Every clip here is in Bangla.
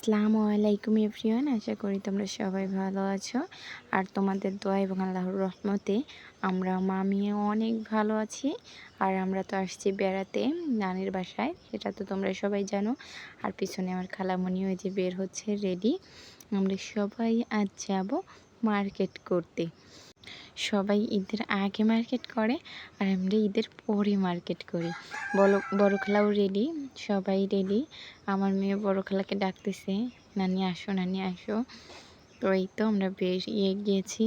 আসসালামু আলাইকুম এভরিওয়ান, আশা করি তোমরা সবাই ভালো আছো। আর তোমাদের দোয়া এবং আল্লাহর রহমতে আমরা মামিয়ে অনেক ভালো আছি। আর আমরা তো আসছি বেড়াতে, নানির বাসায়, সেটা তো তোমরা সবাই জানো। আর পিছনে আমার খালামণি ওই যে বের হচ্ছে রেডি। আমরা সবাই আজ যাব মার্কেট করতে। সবাই ঈদের আগে মার্কেট করে আর আমরা ঈদের পরে মার্কেট করি। বড় বড় খেলাও রেডি সবাই রেডি আমার মেয়ে বড় খেলাকে ডাকতেছে, নানি আসো নানি আসো। তো এই তো আমরা বেরিয়ে গিয়েছি।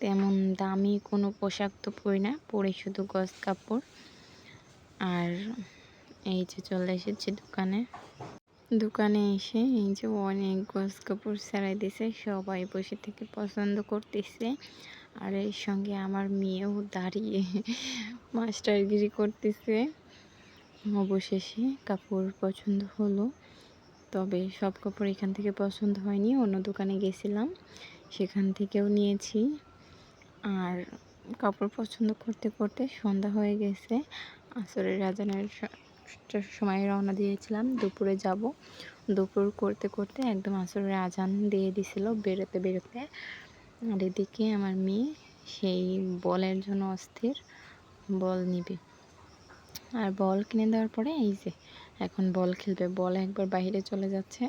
তেমন দামি কোনো পোশাক তো পরি না, পরে শুধু গজ কাপড়। আর এই যে চলে এসেছি দোকানে। দোকানে এসে এই যে অনেক গজ কাপড় ছাড়াই দিছে, সবাই বসে থেকে পছন্দ করতেছে। আর এর সঙ্গে আমার মেয়েও দাঁড়িয়ে মাস্টারগিরি করতেছে। অবশেষে কাপড় পছন্দ হলো, তবে সব কাপড় এখান থেকে পছন্দ হয়নি, অন্য দোকানে গেছিলাম, সেখান থেকেও নিয়েছি। আর কাপড় পছন্দ করতে করতে সন্ধ্যা হয়ে গেছে, আসরের রাজানের সময় রওনা দিয়েছিলাম, দুপুরে যাব। দুপুর করতে করতে একদম আসরের আজান দিয়ে দিছিল, বেরোতে বেরোতে আর এদিকে আমার মেয়ে, সেই বলের জন্য অস্থির, বল নিবে। আর বল কিনে দেওয়ার পরে এই যে, এখন বল খেলবে। বল একবার বাইরে চলে যাচ্ছে।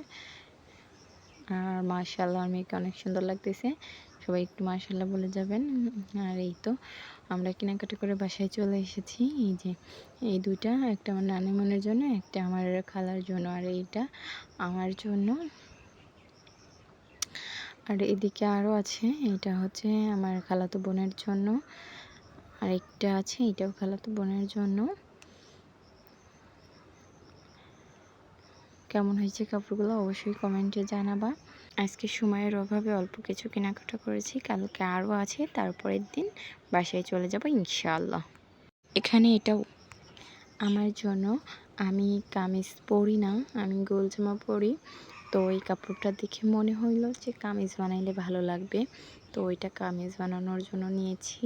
আর মার্শাল্লাহ আর মেয়েকে অনেক সুন্দর লাগতেছে। সবাই একটু মার্শাল্লাহ বলে যাবেন। আর এই তো, আমরা কেনাকাটা করে বাসায় চলে এসেছি। এই যে, এই দুইটা, একটা আমার নানিমনের জন্য, একটা আমার খালার জন্য। আর এইটা আমার জন্য। আর এদিকে আরও আছে, এটা হচ্ছে আমার খালাতো বোনের জন্য। আর একটা আছে, এটাও খালাতো বোনের জন্য। কেমন হয়েছে কাপড়গুলো অবশ্যই কমেন্টে জানাবা। আজকে সময়ের অভাবে অল্প কিছু কেনাকাটা করেছি, কালকে আরও আছে, তারপরের দিন বাসায় চলে যাব ইনশাল্লাহ এখানে এটাও আমার জন্য, আমি কামিজ পরি না, আমি গোল জামা পরি। তো এই কাপড়টা দেখে মনে হইল যে কামিজ বানাইলে ভালো লাগবে। তো ওইটা কামিজ বানানোর জন্য নিয়েছি।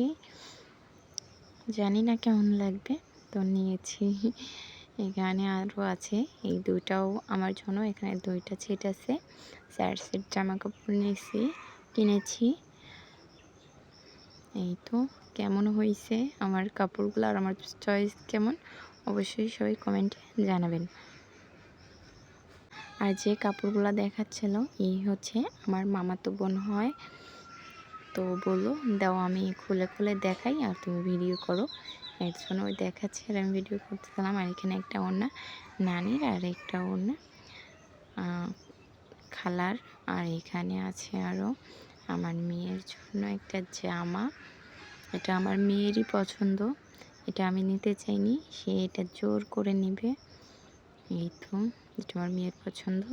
জানি না কেমন লাগবে, তো নিয়েছি। এখানে আরও আছে, এই দুইটাও আমার জন্য, এখানে দুইটা সেট আছে। চার সেট জামা কাপড় নিয়েছি, কিনেছি। এই তো, কেমন হয়েছে আমার কাপড়গুলো আর আমার চয়েস কেমন? অবশ্যই সবাই কমেন্টে জানাবেন। আর যে কাপড়গুলো দেখাচ্ছিল, এই হচ্ছে আমার মামাতো বোন হয়। তো বলো দাও আমি খুলে খুলে দেখাই আর তুমি ভিডিও করো। এর জন্য ওই দেখাচ্ছে আর আমি ভিডিও করতেছিলাম আর এখানে একটা ওড়না, নানির আর একটা ওড়না খালার। আর এখানে আছে আরও আমার মেয়ের জন্য একটা জামা। এটা আমার মেয়েরই পছন্দ। এটা আমি নিতে চাইনি, সে এটা জোর করে নেবে। এই তো। এটা আমার মেয়ের পছন্দ,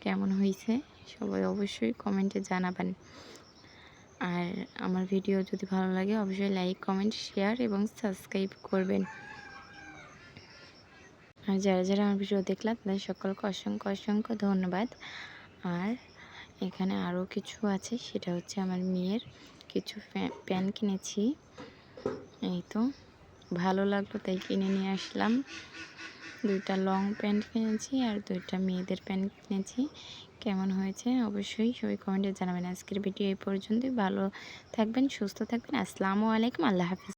কেমন হয়েছে সবাই অবশ্যই কমেন্টে জানাবেন। আর আমার ভিডিও যদি ভালো লাগে, অবশ্যই লাইক, কমেন্ট, শেয়ার এবং সাবস্ক্রাইব করবেন। আর যারা যারা আমার ভিডিও দেখলাম তাদের সকলকে অসংখ্য অসংখ্য ধন্যবাদ। আর এখানে আরও কিছু আছে, সেটা হচ্ছে আমার মেয়ের কিছু প্যান কিনেছি। এই তো, ভালো লাগল তাই কিনে নিয়ে আসলাম। দুইটা লং প্যান্ট কিনেছি আর দুইটা মেয়েদের প্যান্ট কিনেছি। কেমন হয়েছে? অবশ্যই সবাই কমেন্টে জানাবেন। আজকের ভিডিও এই পর্যন্তই। ভালো থাকবেন, সুস্থ থাকবেন। আসসালামু আলাইকুম। আল্লাহ হাফিজ।